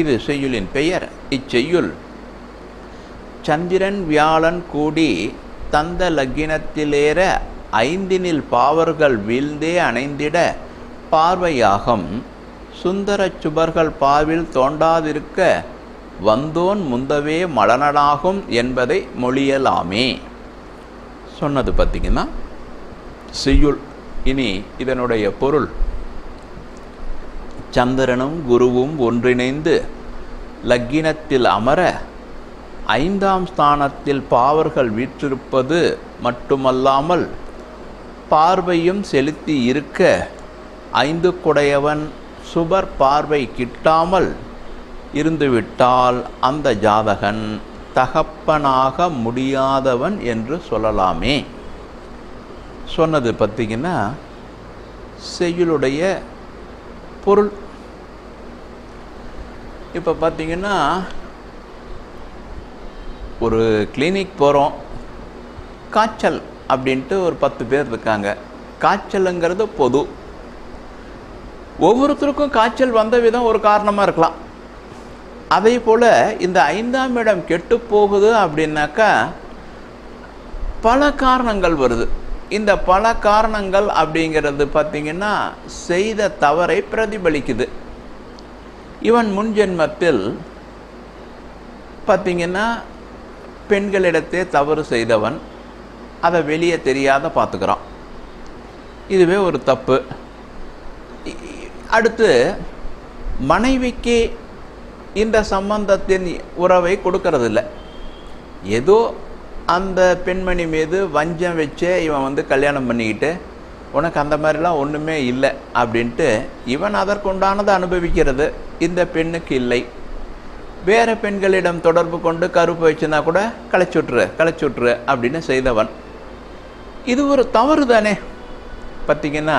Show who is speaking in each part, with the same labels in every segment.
Speaker 1: இது செய்யுளின் பெயர். இச்செய்யுள். சந்திரன் வியாழன் கூடி தந்த லக்கினத்திலேற ஐந்தினில் பாவர்கள் வீழ்ந்தே அணைந்திட பார்வையாகும். சுந்தரச் சுபர்கள் பாவில் தோண்டாதிருக்க வந்தோன் முந்தவே மலனடாகும் என்பதை மொழியலாமே. சொன்னது பார்த்தீங்கன்னா செய்யுள். இனி இதனுடைய பொருள். சந்திரனும் குருவும் ஒன்றிணைந்து லக்கினத்தில் அமர ஐந்தாம் ஸ்தானத்தில் பாவர்கள் வீற்றிருப்பது மட்டுமல்லாமல் பார்வையும் செலுத்தி இருக்க ஐந்து குடையவன் சுபர் பார்வை கிட்டாமல் இருந்துவிட்டால் அந்த ஜாதகன் தகப்பனாக முடியாதவன் என்று சொல்லலாமே. சொன்னது பார்த்தீங்கன்னா செய்யுளுடைய பொருள் இப்போ பார்த்தீங்கன்னா ஒரு கிளினிக் போகிறோம் காய்ச்சல் அப்படின்ட்டு ஒரு பத்து பேர் இருக்காங்க. காய்ச்சலுங்கிறது பொது. ஒவ்வொருத்தருக்கும் காய்ச்சல் வந்த விதம் ஒரு காரணமாக இருக்கலாம். அதே போல் இந்த ஐந்தாம் இடம் கெட்டு போகுது அப்படின்னாக்கா பல காரணங்கள் வருது. இந்த பல காரணங்கள் அப்படிங்கிறது பார்த்திங்கன்னா செய்த தவறை பிரதிபலிக்குது. இவன் முன் ஜென்மத்தில் பார்த்திங்கன்னா பெண்களிடத்தே தவறு செய்தவன் அதை வெளியே தெரியாத பார்த்துக்கிறான். இதுவே ஒரு தப்பு. அடுத்து மனைவிக்கு இந்த சம்பந்தத்தின் உறவை கொடுக்கறதில்ல. ஏதோ அந்த பெண்மணி மீது வஞ்சம் வச்சே இவன் வந்து கல்யாணம் பண்ணிக்கிட்டு உனக்கு அந்த மாதிரிலாம் ஒன்றுமே இல்லை அப்படின்ட்டு இவன் அதற்குண்டானதை அனுபவிக்கிறது இந்த பெண்ணுக்கு இல்லை. வேறு பெண்களிடம் தொடர்பு கொண்டு கருப்பு வச்சுனா கூட களைச்சுட்ரு களைச்சுட்ரு அப்படின்னு செய்தவன். இது ஒரு தவறு தானே பார்த்திங்கன்னா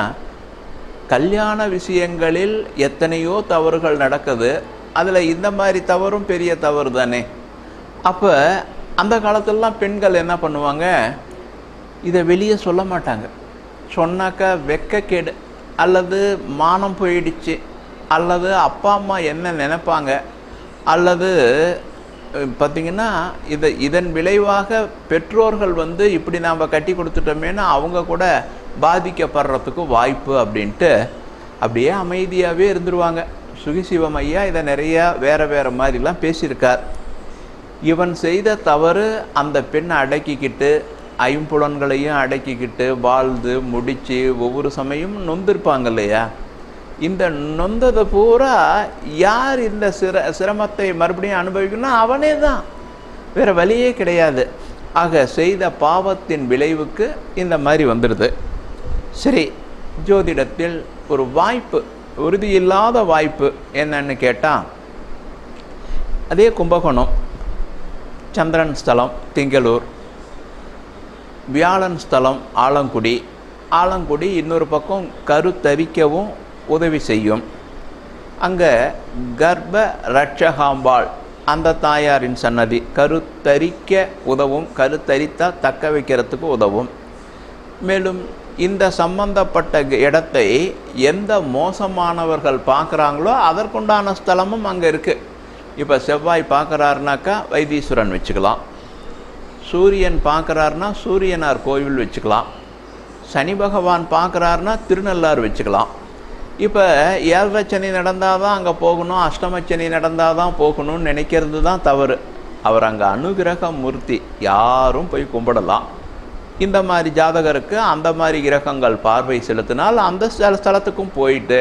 Speaker 1: கல்யாண விஷயங்களில் எத்தனையோ தவறுகள் நடக்குது. அதில் இந்த மாதிரி தவறும் பெரிய தவறு தானே அப்போ அந்த காலத்திலலாம் பெண்கள் என்ன பண்ணுவாங்க? இதை வெளியே சொல்ல மாட்டாங்க. சொன்னாக்கா வெக்கக்கேடு அல்லது மானம் போயிடுச்சு அல்லது அப்பா அம்மா என்ன நினைப்பாங்க அல்லது பார்த்திங்கன்னா இதை இதன் விளைவாக பெற்றோர்கள் வந்து இப்படி நாம் கட்டி கொடுத்துட்டோமேனு அவங்க கூட பாதிக்கப்படுறதுக்கு வாய்ப்பு அப்படின்ட்டு அப்படியே அமைதியாகவே இருந்துருவாங்க. சுகிசிவம் ஐயா இதை நிறையா வேறு வேறு மாதிரிலாம் பேசியிருக்கார். இவன் செய்த தவறு அந்த பெண்ணை அடக்கிக்கிட்டு ஐம்புலன்களையும் அடக்கிக்கிட்டு வாழ்ந்து முடித்து ஒவ்வொரு சமயம் நொந்திருப்பாங்க இல்லையா இந்த நொந்ததை பூரா யார் இந்த சிர சிரமத்தை மறுபடியும் அனுபவிக்கணும் அவனே தான் வேறு வழியே கிடையாது. ஆக செய்த பாவத்தின் விளைவுக்கு இந்த மாதிரி வந்துடுது. சரி ஜோதிடத்தில் ஒரு வாய்ப்பு உறுதியில்லாத வாய்ப்பு என்னன்னு கேட்டால் அதே கும்பகோணம் சந்திரன் ஸ்தலம் திங்களூர். வியாழன் ஸ்தலம் ஆலங்குடி. ஆலங்குடி இன்னொரு பக்கம் கருத்தரிக்கவும் உதவி செய்யும். அங்கே கர்ப்ப ரட்சகாம்பாள் அந்த தாயாரின் சன்னதி. கருத்தரிக்க உதவும் கருத்தரித்தால் தக்க வைக்கிறதுக்கு உதவும். மேலும் இந்த சம்பந்தப்பட்ட இடத்தை எந்த மோசமானவர்கள் பார்க்குறாங்களோ அதற்குண்டான ஸ்தலமும் அங்கே இருக்குது இப்போ செவ்வாய் பார்க்குறாருனாக்கா வைத்தீஸ்வரன் வச்சுக்கலாம். சூரியன் பார்க்குறாருனா சூரியனார் கோவில் வச்சுக்கலாம். சனி பகவான் பார்க்குறாருனா திருநள்ளாறு வச்சுக்கலாம். இப்போ ஏழரைச்சனி நடந்தால் தான் அங்கே போகணும் அஷ்டமச்சனி நடந்தால் தான் போகணும்னு நினைக்கிறது தான் தவறு. அவர் அங்கே அனுகிரக மூர்த்தி யாரும் போய் கும்பிடலாம். இந்த மாதிரி ஜாதகருக்கு அந்த மாதிரி கிரகங்கள் பார்வை செலுத்தினால் அந்த ஸ்தலத்துக்கும் போயிட்டு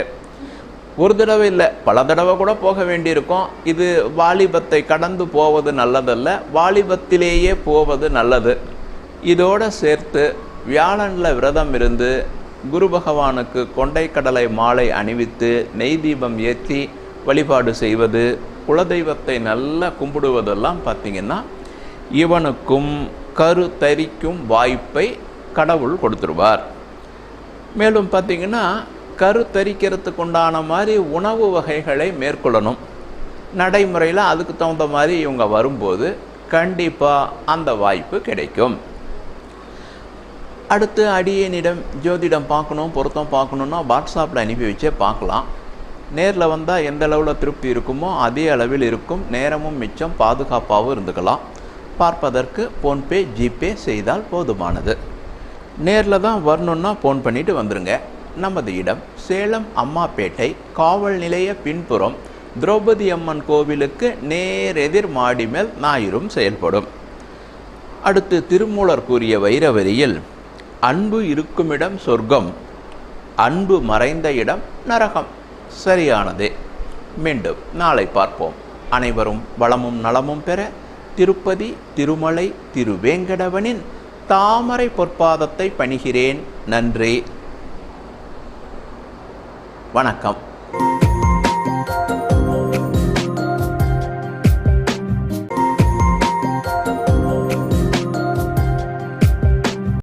Speaker 1: ஒரு தடவை இல்லை பல தடவை கூட போக வேண்டியிருக்கும். இது வாலிபத்தை கடந்து போவது நல்லதல்ல வாலிபத்திலேயே போவது நல்லது. இதோடு சேர்த்து வியாழனில் விரதம் இருந்து குரு பகவானுக்கு கொண்டைக்கடலை மாலை அணிவித்து நெய் தீபம் ஏற்றி வழிபாடு செய்வது குலதெய்வத்தை நல்லா கும்பிடுவதெல்லாம் பார்த்திங்கன்னா இவனுக்கும் கரு தரிக்கும் வாய்ப்பை கடவுள் கொடுத்துருவார். மேலும் பார்த்திங்கன்னா கருத்தரிக்கிறதுக்கு உண்டான மாதிரி உணவு வகைகளை மேற்கொள்ளணும். நடைமுறையில் அதுக்கு தகுந்த மாதிரி இவங்க வரும்போது கண்டிப்பாக அந்த வாய்ப்பு கிடைக்கும். அடுத்து அடியனிடம் ஜோதிடம் பார்க்கணும் பொருத்தம் பார்க்கணுன்னா வாட்ஸ்அப்பில் அனுப்பி வச்சே பார்க்கலாம். நேரில் வந்தால் எந்த அளவில் திருப்தி இருக்குமோ அதே அளவில் இருக்கும். நேரமும் மிச்சம் பாதுகாப்பாகவும் இருந்துக்கலாம். பார்ப்பதற்கு ஃபோன்பே ஜிபே செய்தால் போதுமானது. நேரில் தான் வரணுன்னா ஃபோன் பண்ணிவிட்டு வந்துடுங்க நமது இடம் சேலம் அம்மாப்பேட்டை காவல் நிலைய பின்புறம் திரௌபதி அம்மன் கோவிலுக்கு நேரெதிர் மாடி மேல் ஞாயிறும் செயல்படும். அடுத்து திருமூலர் கூறிய வைரவரியில் அன்பு இருக்குமிடம் சொர்க்கம் அன்பு மறைந்த இடம் நரகம். சரியானதே. மீண்டும் நாளை பார்ப்போம். அனைவரும் வளமும் நலமும் பெற திருப்பதி திருமலை திருவேங்கடவனின் தாமரை பொற்பாதத்தை பணிகிறேன். நன்றி. வணக்கம்.